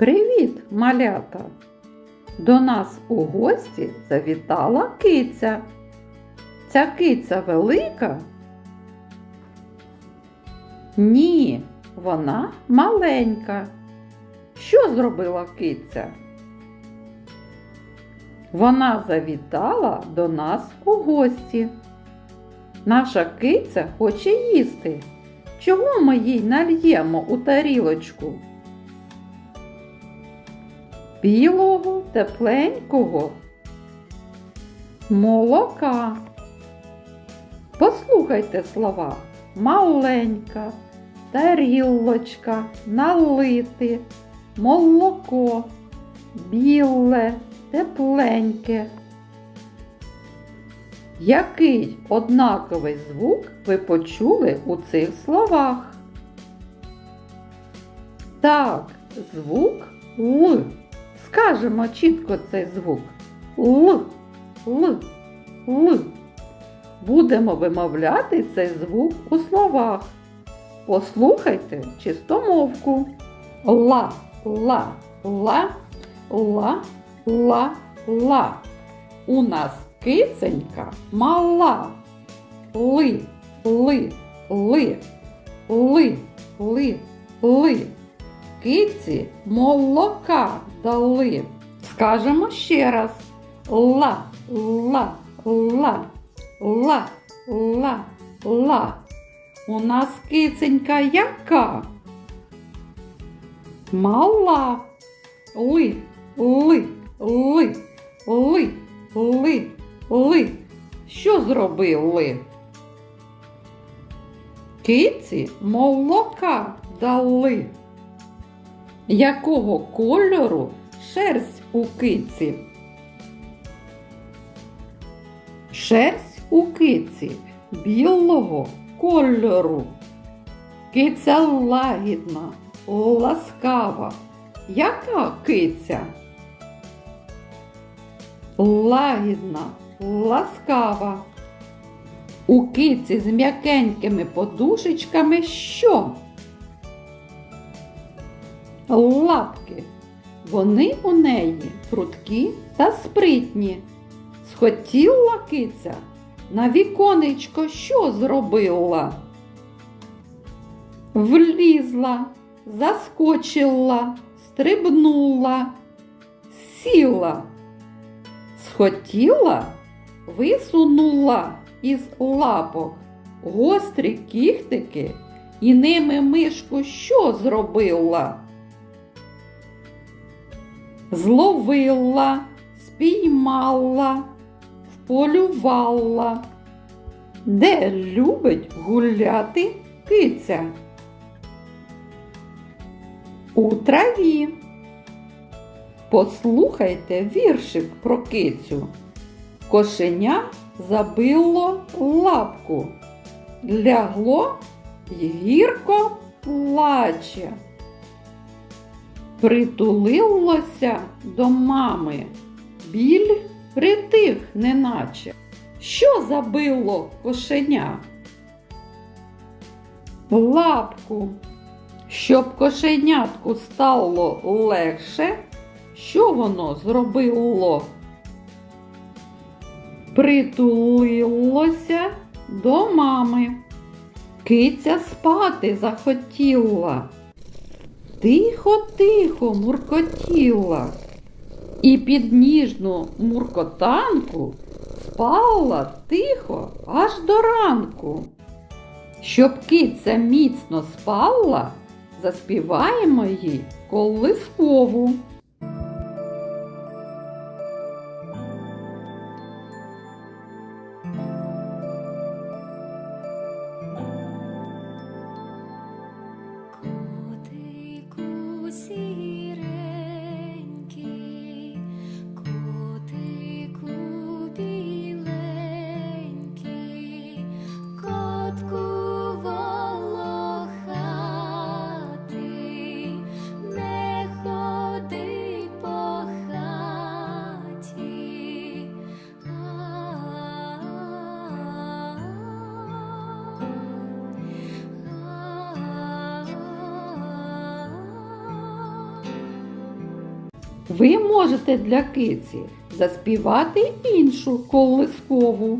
Привіт, малята! До нас у гості завітала киця. Ця киця велика? Ні, вона маленька. Що зробила киця? Вона завітала до нас у гості. Наша киця хоче їсти. Чого ми їй нальємо у тарілочку? Білого, тепленького молока. Послухайте слова маленька, тарілочка, налити, молоко, біле, тепленьке. Який однаковий звук ви почули у цих словах? Так, звук Л. Скажемо чітко цей звук. Л, Л, Л. Будемо вимовляти цей звук у словах. Послухайте чистомовку. Ла, ла, ла, ла, ла, ла. У нас киценька мала. Ли, ли, ли, ли, ли, ли. Киці молока дали. Скажемо ще раз. Ла, ла, ла, ла, ла, ла. У нас киценька яка? Мала. Ли, ли, ли, ли, ли, ли. Що зробили? Киці молока дали. Якого кольору шерсть у киці? Шерсть у киці білого кольору. Киця лагідна, ласкава. Яка киця? Лагідна, ласкава. У киці з м'якенькими подушечками що? Лапки. Вони у неї прудкі та спритні. Схотіла киця на віконечко що зробила? Влізла, заскочила, стрибнула, сіла. Схотіла, висунула із лапок гострі кіхтики і ними мишку що зробила? Зловила, спіймала, вполювала. Де любить гуляти киця? У траві. Послухайте віршик про кицю. Кошеня забило лапку, лягло й гірко плаче притулилося до мами. Біль притих, неначе. Що забило кошеня? Лапку. Щоб кошенятку стало легше, що воно зробило? Притулилося до мами. Киця спати захотіла тихо-тихо муркотіла і під ніжну муркотанку спала тихо аж до ранку. Щоб киця міцно спала, заспіваємо їй колискову. Ви можете для киці заспівати іншу колискову.